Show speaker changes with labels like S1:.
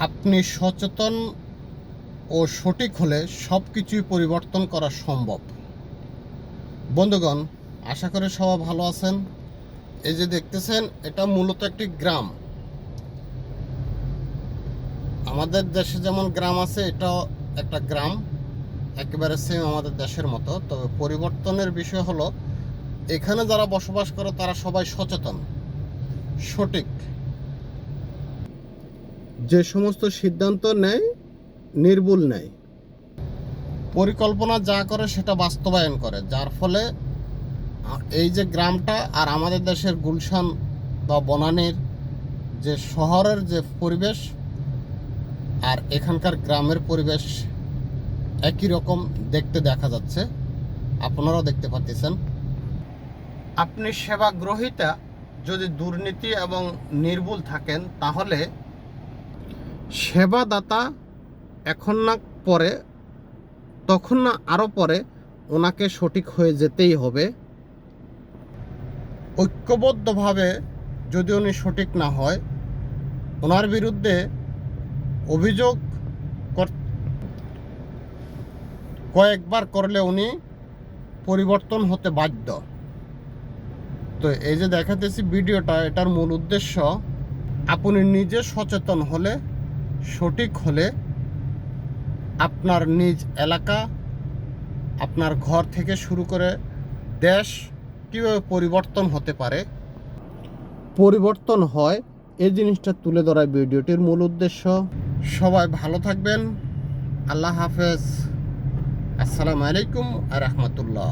S1: আপনি সচেতন ও সঠিক হলে সব কিছুই পরিবর্তন করা সম্ভব। বন্ধুগণ, আশা করি সবাই ভালো আছেন। এই যে দেখতেছেন, এটা মূলত একটি গ্রাম। আমাদের দেশে যেমন গ্রাম আছে, এটাও একটা গ্রাম। একেবারে সেম আমাদের দেশের মতো। তবে পরিবর্তনের বিষয় হলো, এখানে যারা বসবাস করে, তারা সবাই সচেতন, সঠিক। যে সমস্ত সিদ্ধান্ত নেয় নির্ভুল নেয়। পরিকল্পনা যা করে সেটা বাস্তবায়ন করে, যার ফলে এই যে গ্রামটা আর আমাদের দেশের গুলশান বা বনানীর যে শহরের যে পরিবেশ আর এখানকার গ্রামের পরিবেশ একই রকম দেখতে দেখা যাচ্ছে। আপনারাও দেখতে পাচ্ছেন আপনি সেবা গ্রহীতা যদি দুর্নীতি এবং নির্ভুল থাকেন, তাহলে সেবাদাতা এখন না পরে, তখন না আরও পরে ওনাকে সঠিক হয়ে যেতেই হবে। ঐক্যবদ্ধভাবে যদি উনি সঠিক না হয়, ওনার বিরুদ্ধে অভিযোগ কয়েকবার করলে উনি পরিবর্তন হতে বাধ্য। তো এই যে দেখাতেছি ভিডিওটা, এটার মূল উদ্দেশ্য, আপনি নিজে সচেতন হলে সঠিক হলে আপনার নিজ এলাকা, আপনার ঘর থেকে শুরু করে দেশ কীভাবে পরিবর্তন হতে পারে। পরিবর্তন হয় এই জিনিসটা তুলে ধরায় ভিডিওটির মূল উদ্দেশ্য। সবাই ভালো থাকবেন। আল্লাহ হাফেজ। আসসালামু আলাইকুম আর রহমতুল্লাহ।